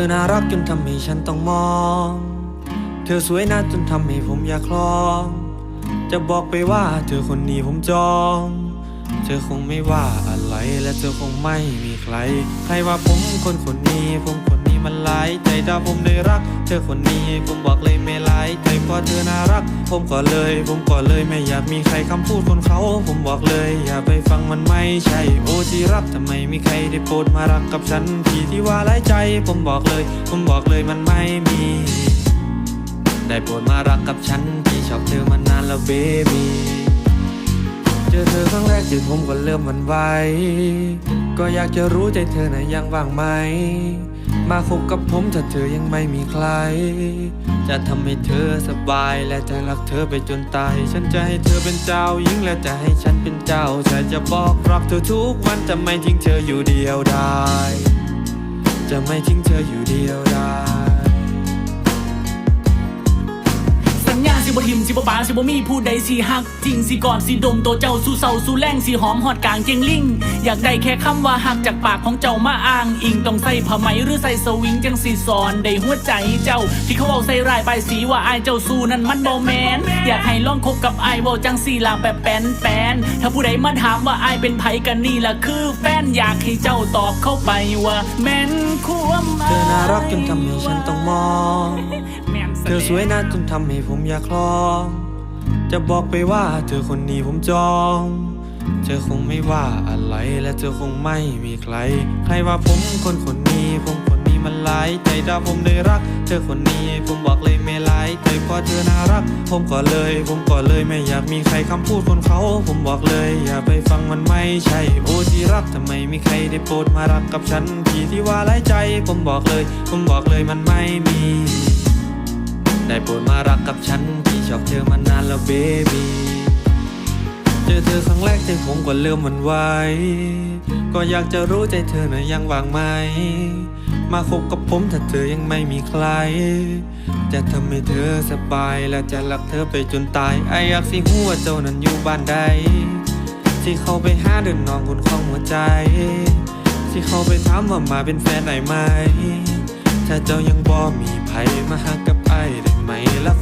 อน่ารักจนทำให้ฉันต้องมอง เธอสวยนะจนทำให้ผมอยากคลอง จะบอกไปว่าเธอคนนี้ผมจอง เธอคงไม่ว่าอะไรและเธอคงไม่มีใครใครว่าผมคนคนนี้ผมคน มันหลายใจถ้าผมได้รัก เธอคนนี้ผมบอกเลยไม่หลายใจเพราะเธอน่ารัก ผมก็เลย ผมก็เลยไม่อยากมีใครคำพูดคนเขา ผมบอกเลย อย่าไปฟังมันไม่ใช่ โอ้ที่รักทำไมมีใครได้โปรดมารักกับฉันทีที่ว่าหลายใจ ผมบอกเลย ผมบอกเลยมันไม่มี ได้โปรดมารักกับฉันที่ชอบเธอมานานแล้วเบบีเจอเธอครั้งแรกจิตผมก็เริ่มมันไหว ก็อยากจะรู้ใจเธอนะยังว่างไหม มาคบกับผมถ้าเธอยังไม่มีใคร จะทำให้เธอสบายและจะรักเธอไปจนตาย ฉันจะให้เธอเป็นเจ้าหญิงและจะให้ฉันเป็นเจ้าชายจะบอกรักเธอทุกวันจะไม่ทิ้งเธออยู่เดียวได้ จะไม่ทิ้งเธออยู่เดียวได้ บ่ทิมสิบ่ปาสิบ่มีผู้ใดสิฮัก จริงสิกอดสิดมตัวเจ้าสู่เศร้าสู่แรงสิหอมหอดกลางเกียงลิงอยากได้แค่คำว่าฮักจากปากของเจ้ามาอ้าง อิงต้องใส่ผ้าไหมหรือใส่สวิงจังสิสอนได้หัวใจเจ้า ที่เขาเอาใส่รายไปสีว่าอายเจ้าสู้นั้นมันบ่แมนอยากให้ลองคบกับอายเว้าจังสีลาแบบแปนแปนถ้าผู้ใดมาถามว่าอายเป็นไผกันนี่ล่ะคือแฟนอยากให้เจ้าตอบเข้าไปว่าแม่นควมเธอน่ารักจนทำให้ฉันต้องมอง เธอสวยนะจนทำให้ผมอยากคลอง จะบอกไปว่าเธอคนนี้ผมจอง เธอคงไม่ว่าอะไรและเธอคงไม่มีใคร ใครว่าผมคนคนนี้ผมคนนี้มันหลายใจถ้าผมได้รัก เธอคนนี้ผมบอกเลยไม่หลายใจเพราะเธอน่ารัก ผมก็เลย ผมก็เลยไม่อยากมีใครคำพูดคนเขา ผมบอกเลยอย่าไปฟังมันไม่ใช่โอ้ที่รักทำไมมีใครได้โปรดมารักกับฉันทีที่ว่าหลายใจ ผมบอกเลย ผมบอกเลยมันไม่มี ได้โปรดมารักกับฉันที่ชอบเธอมานานแล้วเบบีเจอเธอครั้งแรกใจผมก็เริ่มมันไหวก็อยากจะรู้ใจเธอน่ะยังวางไหม มาคบกับผมถ้าเธอยังไม่มีใคร จะทำให้เธอสบายและจะรักเธอไปจนตายไออยากสิหัวาเจ้านั้นอยู่บ้านใดที่เขาไปหาเดินน้องคนของหัวใจ ที่เขาไปถามว่ามาเป็นแฟนไหนไหม ถ้าเจ้ายังบ่มีไผมาหากับไอ้ได้ไหมล่ะ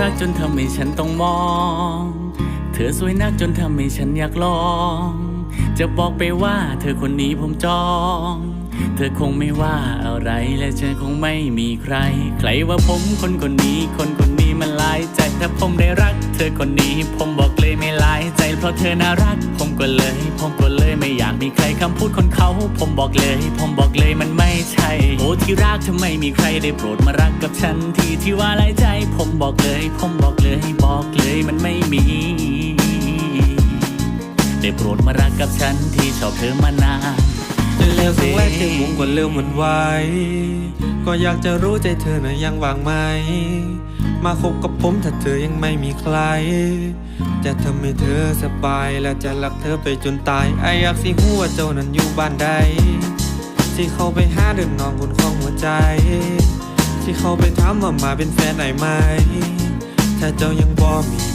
รักจนทำให้ฉันต้องมอง เธอสวยนักจนทำให้ฉันอยากลอง จะบอกไปว่าเธอคนนี้ผมจอง เธอคงไม่ว่าอะไรและเธอคงไม่มีใคร ใครว่าผมคนคนนี้คนคนนี้มันหลายใจถ้าผมได้รัก เธอคนนี้ผมบอกเลยไม่หลายใจเพราะเธอน่ารัก ผมก็เลย ผมก็เลยไม่อยากมีใครคำพูดคนเขา ผมบอกเลย ผมบอกเลยมัน ใช่ โอ้ที่รักทำไมมีใครได้โปรดมารักกับฉันทีที่ว่าหลายใจ ผมบอกเลย ผมบอกเลยบอกเลยมันไม่มี ได้โปรดมารักกับฉันที่ชอบเธอมานานเจอเธอครั้งแรกใจผมก็เริ่มหมันไวก็อยากจะรู้ใจเธอน่ะยังว่างไหม มาคบกับผมถ้าเธอยังไม่มีใคร จะทำให้เธอสบายและจะรักเธอไปจนตายไออยากสิหัวเจ้านั้นอยู่บ้านใด ที่เขาไปหาเดินนองคนของหัวใจ ที่เขาไปถามว่ามาเป็นแฟนไหนไหม ถ้าเจ้ายังบ่มี